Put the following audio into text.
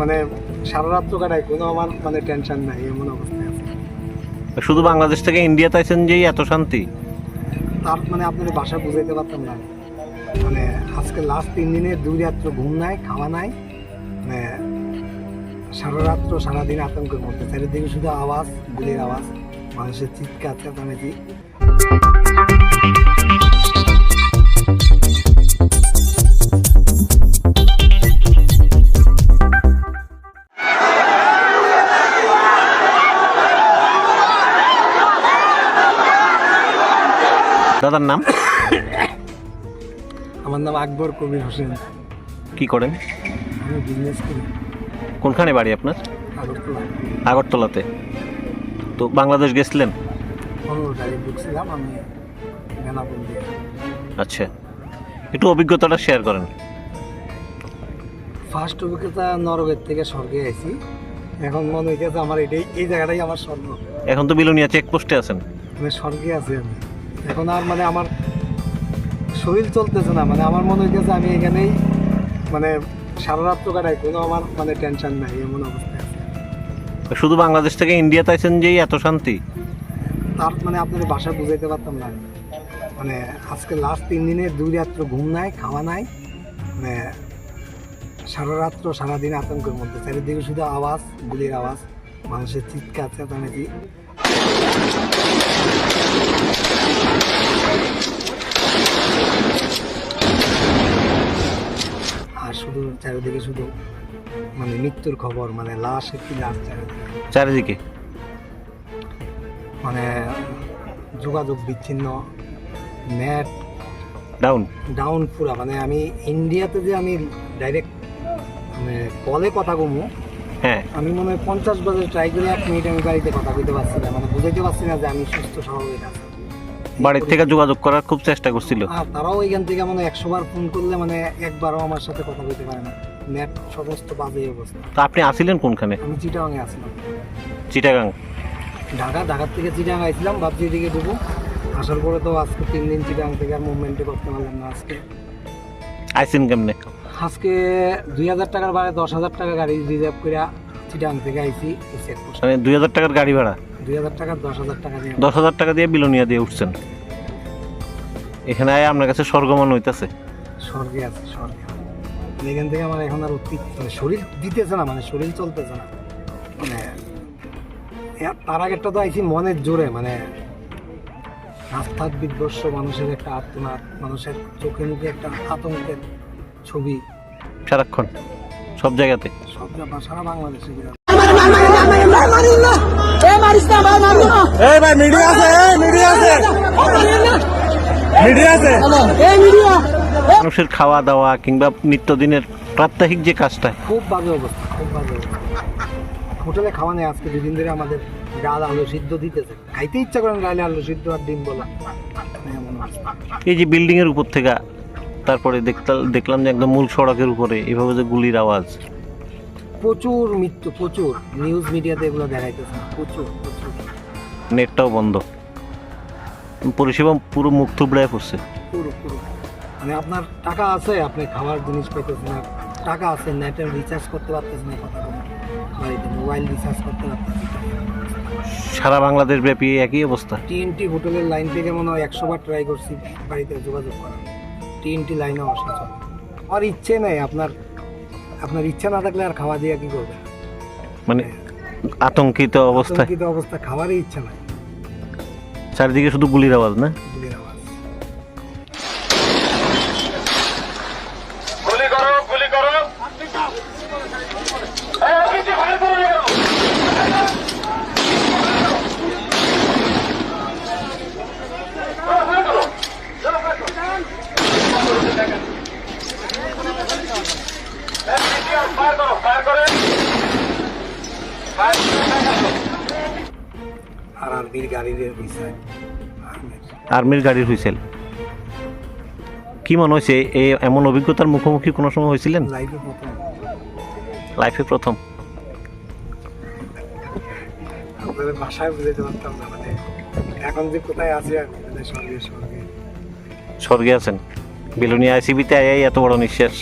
মানে সারা রাত্র কাটাই কোনো আমার মানে টেনশন নাই এমন অবস্থায় আছে। শুধু বাংলাদেশ থেকে ইন্ডিয়াতে আছেন যেই এত শান্তি? তার মানে আপনার বাসা বুঝাইতে পারতাম না। মানে আজকে লাস্ট তিন দিনে দুই রাত্র ঘুম নাই খাওয়া নাই মানে সারা রাত্র সারাদিন আতঙ্কের মধ্যে চারিদিকে শুধু আওয়াজ গুলির আওয়াজ মানুষের চিৎকার চেঁচামেচি। দাদার নাম? আমার নাম আকবর কবির হোসেন। কি করেন? আমি বিজনেস করি। কোনখানে বাড়ি আপনার? আগরতলা। আগরতলাতে। তো বাংলাদেশ গেছিলেন? ঢুকছিলাম আমি আচ্ছা। একটু অভিজ্ঞতাটা শেয়ার করেন। ফার্স্ট অভিজ্ঞতা নরওয়ের থেকে স্বর্গে আইছি। এখন মনে হইতেছে আমার এটাই এই জায়গাটাই আমার স্বর্গ। এখন তো বিলোনিয়া চেকপোস্টে আছেন। মানে স্বর্গে আছি আমি। এখন আর মানে আমার শরীর চলতেছে না মানে আমার মনে হইতেছে আমি এখানেই মানে সারা রাত্র কাটাই কোনো আমার মানে টেনশন নাই এমন অবস্থায় আছে। শুধু বাংলাদেশ থেকে ইন্ডিয়াতে আছেন যে এত শান্তি? তার মানে আপনাদের বাসা বুঝাইতে পারতাম না মানে আজকে লাস্ট তিন দিনে দুই রাত্র ঘুম নাই খাওয়া নাই মানে সারা রাত্র সারাদিন আতঙ্কের মধ্যে চারিদিকে শুধু আওয়াজ গুলির আওয়াজ মানুষের চিৎকার চেঁচামেচি আর শুধু চারিদিকে শুধু মানে মৃত্যুর খবর মানে লাশ একটি লাশ চারিদিকে। চারিদিকে? মানে যোগাযোগ বিচ্ছিন্ন নেট ডাউন ডাউন পুরা। মানে আমি ইন্ডিয়াতে যে আমি ডাইরেক্ট মানে কলে কথা কমু হ্যাঁ। আমি মনে হয় পঞ্চাশ বছর ট্রাই করে এক মিনিট আমি বাড়িতে কথা কইতে পারছি না। মানে বুঝাইতে পারছি না যে আমি সুস্থ স্বাভাবিক আছি। বাড়ির থেকে যোগাযোগ করার খুব চেষ্টা করছিল। আর তারাও ওইখান থেকে মানে একশো বার ফোন করলে মানে একবারও আমার সাথে কথা বলতে পারে না। নেট সমস্ত বাজে অবস্থা। তো আপনি আসিলেন কোনখানে? আমি চিটাগাঙে আসলাম। চিটাগাং। ঢাকা ঢাকার থেকে চিটাগাং আইছিলাম ভাবছি এদিকে ঢুকু আসার পরে তো আজকে তিন দিন চিটাগাং থেকে আর মুভমেন্টে করতে পারলাম না আজকে। আইসেন কেমনে? আজকে দুই হাজার টাকার বারে দশ হাজার টাকা গাড়ি রিজার্ভ করে চিটাং থেকে আইছি মানে দুই হাজার টাকার গাড়ি ভাড়া? দুই হাজার টাকা দশ হাজার টাকা দিয়ে। দশ হাজার টাকা দিয়ে বিলোনিয়া দিয়ে উঠছেন। এখানে আয় আপনার কাছে স্বর্গমান হইতাছে। স্বর্গে আছে স্বর্গে এখান থেকে আমার এখন আর অতি মানে শরীর দিতেছে না মানে শরীর চলতেছে না। মানে তার আগেরটা তো আইছি মনের জোরে মানে রাস্তার বিধ্বস্ত মানুষের একটা আত্মনাদ মানুষের চোখে মুখে একটা আতঙ্কের ছবি। সারাক্ষণ সব জায়গাতে। সব জায়গা সারা বাংলাদেশে বিরাট। এই ভাই মিডিয়া আছে মিডিয়া আছে। মিডিয়া আছে। মানুষের খাওয়া দাওয়া কিংবা নিত্যদিনের প্রাত্যহিক যে কাজটা। খুব বাজে অবস্থা খুব বাজে অবস্থা। হোটেলে খাওয়া নেই আজকে দুদিন ধরে আমাদের ডাল আলু সিদ্ধ দিতেছে। খাইতে ইচ্ছা করেন ডালে আলু সিদ্ধ আর ডিম বলা। এই যে বিল্ডিং এর উপর থেকে তারপরে দেখতাম দেখলাম যে একদম মূল সড়কের উপরে এভাবে যে গুলির আওয়াজ। প্রচুর মৃত্যু প্রচুর। নিউজ মিডিয়াতে এগুলো দেখাইতেছে প্রচুর প্রচুর। নেটটাও বন্ধ। পরিষেবা পুরো মুখ থুবড়ায় পড়ছে। পুরো পুরো। মানে আপনার টাকা আছে আপনি খাওয়ার জিনিস পাইতেছেন না টাকা আছে নেটের রিচার্জ করতে পারতেছেন না কথা বাড়িতে মোবাইল রিচার্জ করতে পারতেছেন সারা বাংলাদেশ ব্যাপী একই অবস্থা। টিএনটি হোটেলের লাইন থেকে মনে হয় একশো বার ট্রাই করছি বাড়িতে যোগাযোগ করার টিএনটি লাইনে অসচল আমার ইচ্ছে নেই আপনার আপনার ইচ্ছা না থাকলে আর খাওয়া দিয়ে কি করবে মানে আতঙ্কিত অবস্থা আতঙ্কিত অবস্থা খাওয়ারই ইচ্ছা নাই। চারিদিকে শুধু গুলির আওয়াজ না গুলির আওয়াজ গুলি করো গুলি করো এই, পিছে ফায়ার করো না। এই, পিছে ফায়ার করো, ফায়ার করে। ফায়ার করে। আর আর্মির গাড়ির আর্মির হুইসেল কি মনে হয়েছে? এই এমন অভিজ্ঞতার মুখোমুখি কোনো সময় হয়েছিলেন? লাইফে প্রথম। লাইফে প্রথম। আপনাদের বাসায় বুঝাইতে পারতাম না মানে এখন যে কোথায় আছি মানে স্বর্গে স্বর্গে। স্বর্গে আছেন। বিলুনিয়া আইসিবিতে আই এত বড় নিঃশ্বাস।